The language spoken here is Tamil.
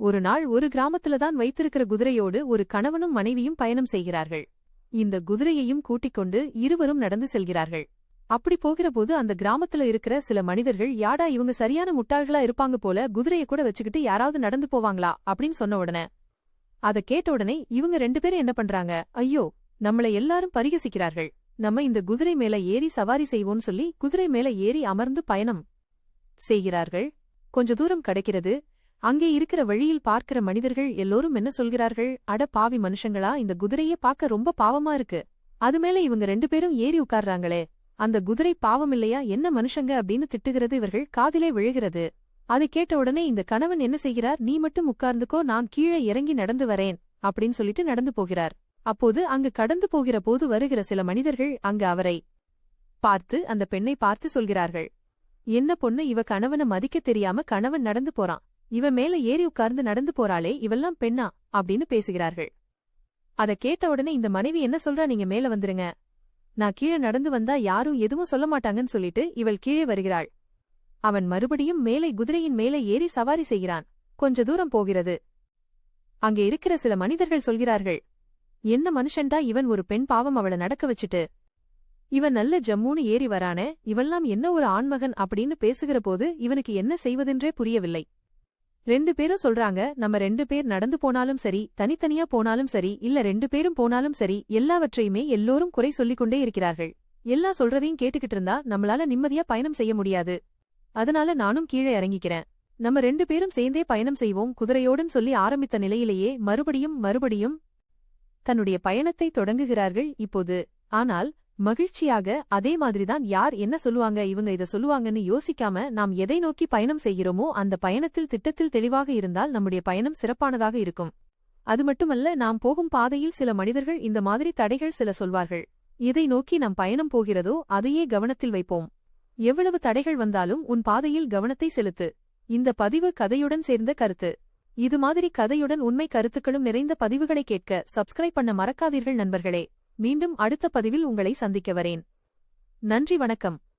ஒரு நாள் ஒரு கிராமத்துல தான் வைத்திருக்கிற குதிரையோடு ஒரு கணவனும் மனைவியும் பயணம் செய்கிறார்கள். இந்த குதிரையையும் கூட்டிக் கொண்டு இருவரும் நடந்து செல்கிறார்கள். அப்படி போகிறபோது அந்த கிராமத்துல இருக்கிற சில மனிதர்கள் யாடா இவங்க சரியான முட்டாள்களா இருப்பாங்க போல குதிரைய கூட வச்சுக்கிட்டு யாராவது நடந்து போவாங்களா? அப்படின்னு சொன்ன உடனே அத கேட்ட உடனே இவங்க ரெண்டு பேரும் என்ன பண்றாங்க ஐயோ நம்மள எல்லாரும் பரிகசிக்கிறார்கள். நம்ம இந்த குதிரை மேல ஏறி சவாரி செய்வோம்னு சொல்லி குதிரை மேல ஏறி அமர்ந்து பயணம் செய்கிறார்கள். கொஞ்ச தூரம் கிடைக்கிறது அங்கே இருக்கிற வழியில் பார்க்கிற மனிதர்கள் எல்லோரும் என்ன சொல்கிறார்கள்? அட பாவி மனுஷங்களா இந்த குதிரையே பார்க்க ரொம்ப பாவமா இருக்கு. அது மேல இவங்க ரெண்டு பேரும் ஏறி உட்கார்றாங்களே. அந்த குதிரை பாவம் இல்லையா? என்ன மனுஷங்க அப்படின்னு திட்டுகிறது இவர்கள் காதிலே விழுகிறது. அதை கேட்ட உடனே இந்த கணவன் என்ன செய்கிறார்? நீ மட்டும் உட்கார்ந்துக்கோ நான் கீழே இறங்கி நடந்து வரேன் அப்படின்னு சொல்லிட்டு நடந்து போகிறார். அப்போது அங்கு கடந்து போகிற போது வருகிற சில மனிதர்கள் அங்கு அவரை பார்த்து அந்த பெண்ணை பார்த்து சொல்கிறார்கள். என்ன பொண்ணு இவ கணவனை மதிக்க தெரியாம கணவன் நடந்து போறான். இவ மேல ஏறி உட்கார்ந்து நடந்து போறாளே இவெல்லாம் பெண்ணா? அப்படின்னு பேசுகிறார்கள். அத கேட்ட உடனே இந்த மனைவி என்ன சொல்றா நீங்க மேல வந்துருங்க. நான் கீழே நடந்து வந்தா யாரும் எதுவும் சொல்ல மாட்டாங்கன்னு சொல்லிட்டு இவள் கீழே வருகிறாள். அவன் மறுபடியும் மேலே குதிரையின் மேலே ஏறி சவாரி செய்கிறான். கொஞ்ச தூரம் போகிறது. அங்கே இருக்கிற சில மனிதர்கள் சொல்கிறார்கள் என்ன மனுஷன்டா இவன் ஒரு பெண் பாவம் அவள நடக்க வச்சுட்டு? இவன் நல்ல ஜம்முன்னு ஏறி வரானே இவெல்லாம் என்ன ஒரு ஆண்மகன்? அப்படின்னு பேசுகிற போது இவனுக்கு என்ன செய்வதென்றே புரியவில்லை. ரெண்டு பேரும் சொல்றாங்க நம்ம ரெண்டு பேர் நடந்து போனாலும் சரி தனித்தனியா போனாலும் சரி இல்ல ரெண்டு பேரும் போனாலும் சரி எல்லாவற்றையுமே எல்லோரும் குறை சொல்லிக் கொண்டே இருக்கிறார்கள். எல்லா சொல்றதையும் கேட்டுக்கிட்டு இருந்தா நம்மளால நிம்மதியா பயணம் செய்ய முடியாது. அதனால நானும் கீழே இறங்கிக்கிறேன். நம்ம ரெண்டு பேரும் சேர்ந்தே பயணம் செய்வோம் குதிரையோடும் சொல்லி ஆரம்பித்த நிலையிலேயே மறுபடியும் மறுபடியும் தன்னுடைய பயணத்தை தொடங்குகிறார்கள் இப்போது. ஆனால் மகிழ்ச்சியாக அதே மாதிரிதான் யார் என்ன சொல்லுவாங்க இவங்க இத சொல்லுவாங்கன்னு யோசிக்காம நாம் எதை நோக்கி பயணம் செய்கிறோமோ அந்த பயணத்தில் திட்டத்தில் தெளிவாக இருந்தால் நம்முடைய பயணம் சிறப்பானதாக இருக்கும். அது மட்டுமல்ல நாம் போகும் பாதையில் சில மனிதர்கள் இந்த மாதிரி தடைகள் சில சொல்வார்கள். எதை நோக்கி நாம் பயணம் போகிறதோ அதையே கவனத்தில் வைப்போம். எவ்வளவு தடைகள் வந்தாலும் உன் பாதையில் கவனத்தை செலுத்து. இந்த பதிவு கதையுடன் சேர்ந்த கருத்து. இது மாதிரி கதையுடன் உண்மை கருத்துக்களும் நிறைந்த பதிவுகளை கேட்க சப்ஸ்கிரைப் பண்ண மறக்காதீர்கள் நண்பர்களே. மீண்டும் அடுத்த பதிவில் உங்களை சந்திக்க வரேன். நன்றி வணக்கம்.